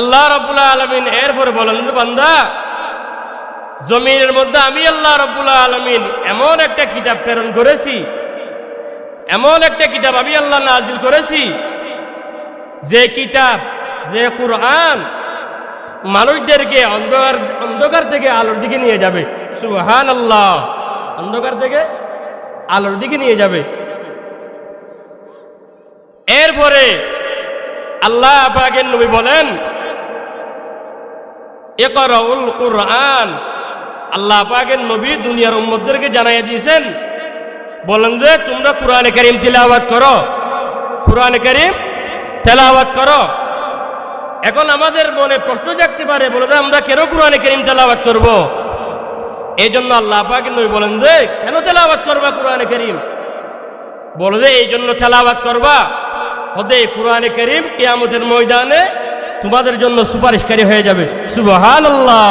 আল্লাহ রবুল্লাহ আলমিন এরপরে বলেন বান্দা, জমিনের মধ্যে আমি আল্লাহ রবুল্লাহ আলমিন এমন একটা কিতাব প্রেরণ করেছি, এমন একটা কিতাব আমি আল্লাহ নাজিল করেছি, যে কিতাব, যে কোরআন মানুষদেরকে অন্ধকার অন্ধকার থেকে আলোর দিকে নিয়ে যাবে। সুহান আল্লাহ অন্ধকার থেকে আলোর দিকে নিয়ে যাবে। এরপরে আল্লাহ পাকের নবী বলেন একরাউল কোরআন। আল্লাহ পাকের নবী দুনিয়ার উম্মতদেরকে জানাইয়া দিয়েছেন, বলেন যে, তোমরা কোরআনে করিম তিলাওয়াত করো। কোরআনে করিম তেলাওয়াত করো। এখন আমাদের মনে প্রশ্ন জাগতে পারে, বলে যে, আমরা কেন কোরআনে করিম তেলাওয়াত করব? এই জন্য আল্লাহ পাকের নবী বলেন যে, কেন তেলাওয়াত করবা কোরআনে করিম? বলে যে এই জন্য তেলাওয়াত করবা। হতে কোরআনে করিম কিয়ামতের ময়দানে তোমাদের জন্য সুপারিশকারী হয়ে যাবে। সুবহানাল্লাহ।